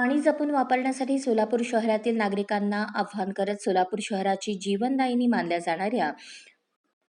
पाणी जपून वापरण्यासाठी सोलापूर शहरातील नागरिकांना आवाहन करत सोलापूर शहराची जीवनदायिनी मानल्या जाणाऱ्या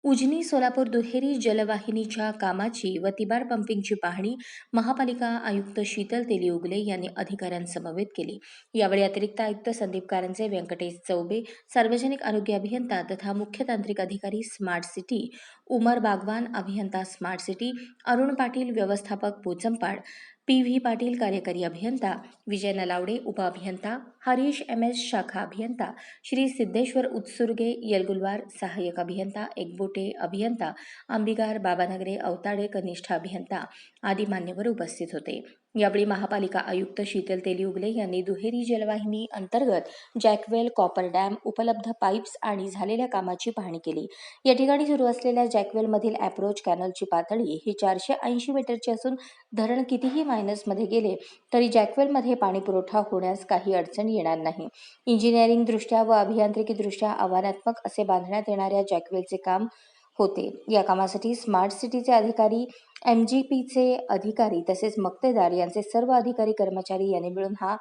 उजनी सोलापूर दुहेरी जलवाहिनीच्या कामाची व तिबार पंपिंगची पाहणी महापालिका आयुक्त शीतल तेली उगले यांनी अधिकाऱ्यांसमवेत केली. यावेळी अतिरिक्त आयुक्त संदीप कारंजे व्यंकटेश चौबे सार्वजनिक आरोग्य अभियंता तथा मुख्य तांत्रिक अधिकारी स्मार्ट सिटी उमर बागवान अभियंता स्मार्ट सिटी अरुण पाटील व्यवस्थापक पोचंपाड पी व्ही पाटील कार्यकारी अभियंता विजय नलावडे उपअभियंता हरीश एम एस शाखा अभियंता श्री सिद्धेश्वर उत्सुर्गे यलगुलवार सहाय्यक अभियंता एकबोटे अभियंता अंबिगार बाबानगरे अवताडे कनिष्ठ अभियंता आदी मान्यवर उपस्थित होते. यावेळी महापालिका आयुक्त शीतल तेलीउगले यांनी दुहेरी जलवाहिनी अंतर्गत जॅकवेल कॉपर डॅम उपलब्ध पाईप्स आणि झालेल्या कामाची पाहणी केली. या ठिकाणी सुरू असलेल्या जॅकवेलमधील अप्रोच कॅनलची पातळी ही चारशे ऐंशी मीटरची असून धरण कितीही मायनसमध्ये गेले तरी जॅकवेलमध्ये पाणी पुरवठा होण्यास काही अडचण येणार नाही. इंजिनिअरिंगदृष्ट्या व अभियांत्रिकीदृष्ट्या आव्हानात्मक असे बांधण्यात येणाऱ्या जॅकवेलचे काम होते. या कामासाठी स्मार्ट सिटीचे अधिकारी एम जी पीचे अधिकारी तसेच मक्तेदार यांचे सर्व अधिकारी कर्मचारी यांनी मिळून हा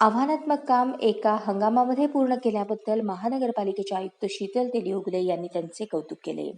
आव्हानात्मक काम एका हंगामामध्ये पूर्ण केल्याबद्दल महानगरपालिकेचे आयुक्त शीतल तेली यांनी त्यांचे कौतुक केले.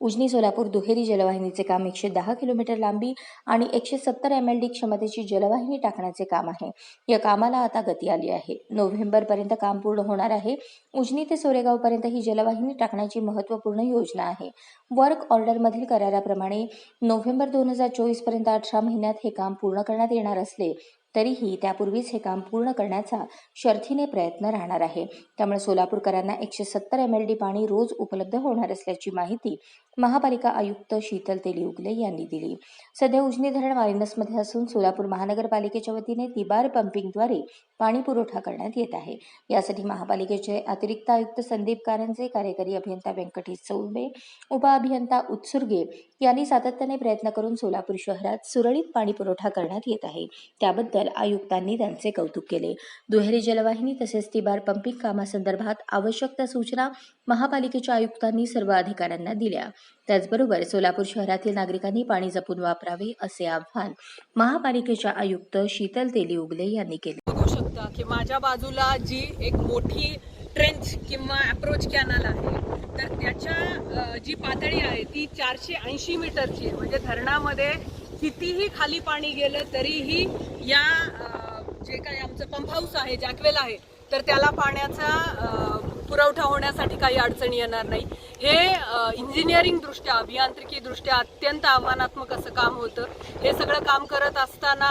उजनी सोलापूर दुहेरी जलवाहिनीचे काम एकशे दहा किलोमीटर लांबी आणि एकशे सत्तर एम एल डी क्षमतेची जलवाहिनी टाकण्याचे काम आहे. या कामाला आता गती आली आहे. नोव्हेंबरपर्यंत काम पूर्ण होणार आहे. उजनी ते सोरेगावपर्यंत ही जलवाहिनी टाकण्याची महत्त्वपूर्ण योजना आहे. वर्क ऑर्डरमधील कराराप्रमाणे नोव्हेंबर दोन हजार चोवीसपर्यंत अठरा महिन्यात हे काम पूर्ण करण्यात येणार असले तरीही त्यापूर्वीच हे काम पूर्ण करण्याचा शर्थीने प्रयत्न राहणार आहे. त्यामुळे सोलापूरकरांना एकशे सत्तर एम एल डी पाणी रोज उपलब्ध होणार असल्याची माहिती महापालिका आयुक्त शीतल तेलीउगले यांनी दिली. सध्या उजनी धरण मायनसमध्ये असून सोलापूर महानगरपालिकेच्या वतीने तिबार पंपिंगद्वारे पाणी पुरवठा करण्यात येत आहे. यासाठी महापालिकेचे अतिरिक्त आयुक्त संदीप कारंजे कार्यकारी अभियंता व्यंकटेश चौबे उपअभियंता उत्सुर्गे यांनी सातत्याने प्रयत्न करून सोलापूर शहरात सुरळीत पाणी पुरवठा करण्यात येत आहे. त्याबद्दल आयुक्तांनी त्यांचे कौतुक केले. दुहेरी जलवाहिनी तसेच तिबार पंपिंग कामासंदर्भात आवश्यक त्या सूचना महापालिकेच्या आयुक्तांनी सर्व अधिकाऱ्यांना दिल्या. त्याचबरोबर सोलापूर शहरातील नागरिकांनी पाणी जपून वापरावे असे आव्हान महापालिकेच्या आयुक्त शीतल तेली उगले यांनी केले. बघू शकता की माझ्या बाजूला जी एक मोठी ट्रेंच किंवा अप्रोच कॅनल आहे तर त्याच्या जी पातळी आहे ती चारशे ऐंशी मीटरची म्हणजे धरणामध्ये कितीही खाली पाणी गेलं तरीही या जे काही आमचं पंप हाऊस आहे जॅकवेल आहे तर त्याला पाण्याचा पुरवठा होण्यासाठी काही अडचणी येणार नाही. हे इंजिनिअरिंग दृष्ट्या अभियांत्रिकी दृष्ट्या अत्यंत आव्हानात्मक असं काम होतं. हे सगळं काम करत असताना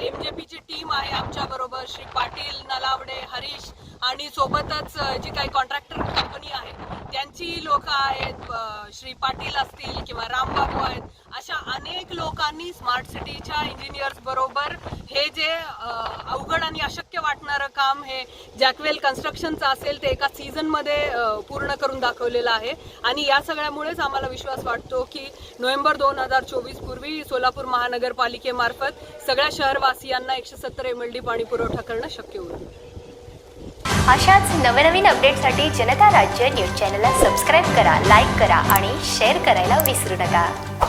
एम जे पीची टीम आहे आमच्याबरोबर श्री पाटील नलावडे हरीश आणि सोबतच जी काही कॉन्ट्रॅक्टर कंपनी आहे त्यांची लोक आहेत श्री पाटील असतील किंवा रामबाबू आहेत अनेक लोकांनी स्मार्ट सिटीच्या इंजिनियर्स बरोबर हे जे अवघड आणि अशक्य वाटणारं काम हे जॅकवेल कन्स्ट्रक्शनचं असेल ते एका सीझनमध्ये पूर्ण करून दाखवलेलं आहे. आणि या सगळ्यामुळेच आम्हाला विश्वास वाटतो की नोव्हेंबर दोन हजार चोवीस पूर्वी सोलापूर महानगरपालिकेमार्फत सगळ्या शहरवासियांना एकशे सत्तर एम एल डी पाणी पुरवठा करणं शक्य होईल अशाच नवनवीन अपडेटसाठी जनता राज्य न्यूज चॅनलला सबस्क्राईब करा लाईक करा आणि शेअर करायला विसरू नका.